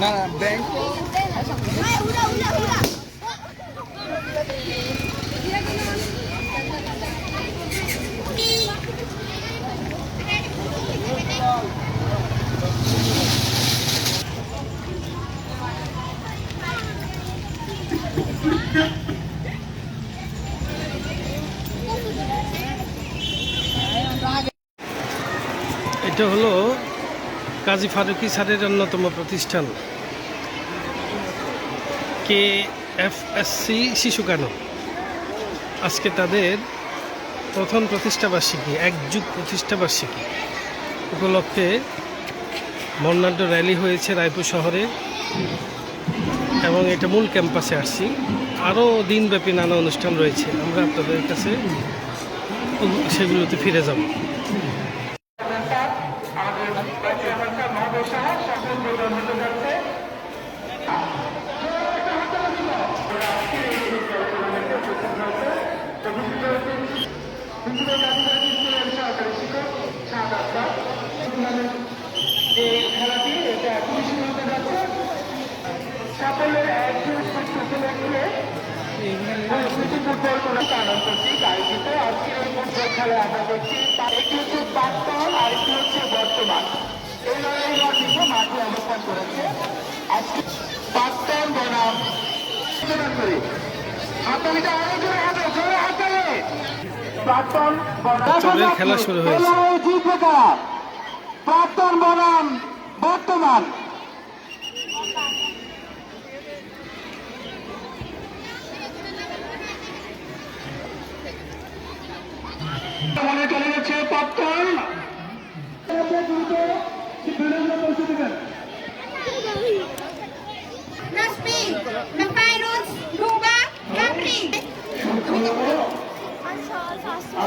না না ব্যাংক এটা হলো কাজী ফারুকি স্যারের অন্যতম প্রতিষ্ঠান। কে এফ এস সি শিশু কেন? আজকে তাদের প্রথম প্রতিষ্ঠাবার্ষিকী এক যুগ প্রতিষ্ঠাবার্ষিকী উপলক্ষে বর্ণাঢ্য র্যালি হয়েছে রায়পুর শহরে এবং এটা মূল ক্যাম্পাসে আসছি। আরও দিনব্যাপী নানা অনুষ্ঠান রয়েছে। আমরা আপনাদের কাছে সেগুলোতে ফিরে যাব। এই আমরা দেখছি একটি হচ্ছে প্রাক্তন আর একটি হচ্ছে বর্তমান। এই লড়াই কিন্তু মাঠে অবস্থান করেছে। আজকে প্রাক্তন বনাম। প্রদান করে। হাতালিটা অনেক জোরে হাতে জোরে হাতালে প্রাক্তন বনাম। খেলা শুরু হয়েছে। প্রাক্তন বনাম বর্তমান।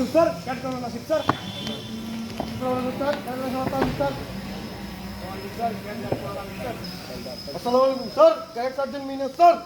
చూస్తారు కట్టుకోవడం చెప్తారు చూస్తారు చూస్తారు అసలు సార్ కరెక్ట్ అర్జెంట్ మీనే సార్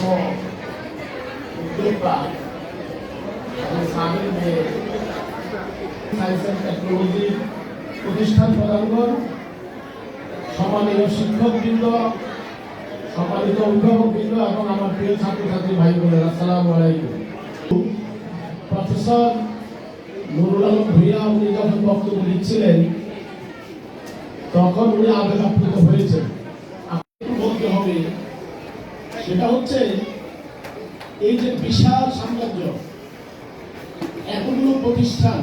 অন্যতম উদ্যোক্তা আমি সামিল যে সায়েন্স অ্যান্ড টেকনোলজি প্রতিষ্ঠান প্রধানগণ, সম্মানীয় শিক্ষকবৃন্দ, সম্মানিত অভিভাবকবৃন্দ এবং আমার প্রিয় ছাত্রছাত্রী ভাই বোনেরা, আসসালামু আলাইকুম। প্রফেসর নুরুল আলম ভূঁইয়া উনি যখন বক্তব্য দিচ্ছিলেন, তখন উনি আবেগ আপ্লুত হয়েছেন বলতে হবে সেটা হচ্ছে এই যে বিশাল সাম্রাজ্য এতগুলো প্রতিষ্ঠান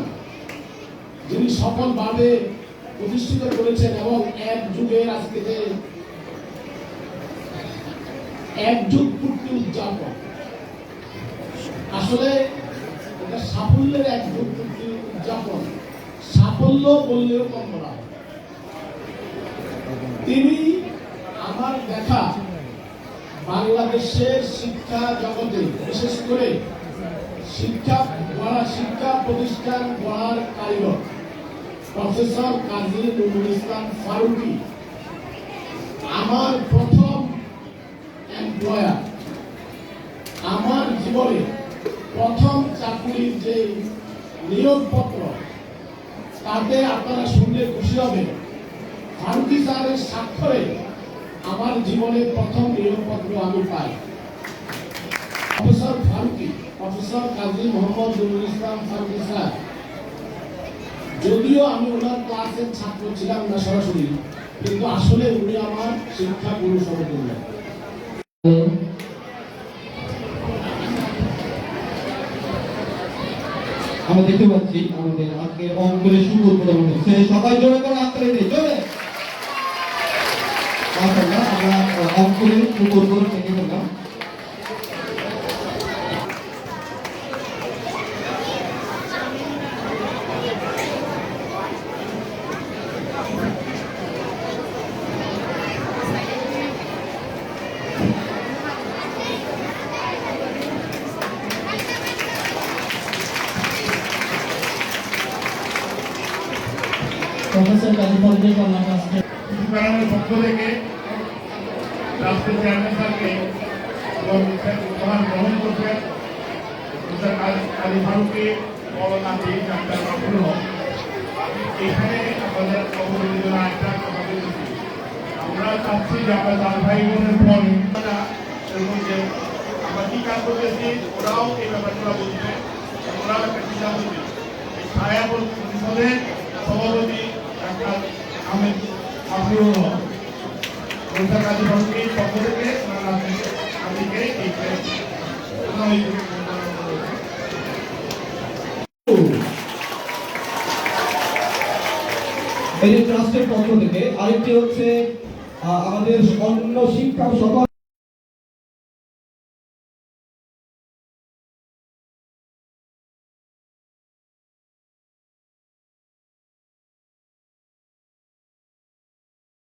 যিনি সফলভাবে প্রতিষ্ঠিত করেছেন এবং এক যুগের আজকে যে এক যুগ পূর্তি উদযাপন আসলে এটা সাফল্যের এক যুগ পূর্তি উদযাপন সাফল্য বললেও কম হয়। তিনি আমার দেখা বাংলাদেশের শিক্ষা জগতে, বিশেষ করে শিক্ষা গড়া শিক্ষা প্রতিষ্ঠান গড়ার কারিগর, প্রফেসর কাজী নজরুল ইসলাম ফারুকি, আমার প্রথম এমপ্লয়ার আমার জীবনে প্রথম চাকরির যে নিয়োগপত্র, তাতে আপনারা শুনলে খুশি হবে ফারুকি স্যারের স্বাক্ষরে আমার জীবনে প্রথম নিয়োগপত্র আমি পাই। Professor Farooqui professor Kazi Mohammad Nurul Islam Farooqui sir. যদিও আমি ওনার ক্লাসের ছাত্র ছিলাম না সরাসরি, কিন্তু আসলে উনি আমার শিক্ষা গুরু সমতুল্য আমরা দেখতে পাচ্ছি আমাদের আজকে অঙ্কুরের শুভ উদ্বোধন হচ্ছে, সবাই জোরে করে আঁকড়ে দিই জোরে। আমরা আহ, অঙ্কুরের শুভ উদ্বোধন দেখে ফেললাম প্রফেসর কাজী ফজলে কল্যাণ আজকে ম্যাডামের পক্ষ থেকে রাষ্ট্রীয় চেয়ারম্যান স্যারকে এবং উপহার গ্রহণ করছেন। আলী ফারুককে এখানে আমাদের একটা কথা বলেছি। আমরা চাচ্ছি যে আমরা চার ভাই বোনের পর এরকম যে আমরা কি কাজ একটা চিন্তা পরিষদের সভাপতি ডাক্তার আহমেদ আফরুল এই এই যে ট্রাস্টের পক্ষ থেকে আরেকটি হচ্ছে আমাদের অন্য শিক্ষক সকল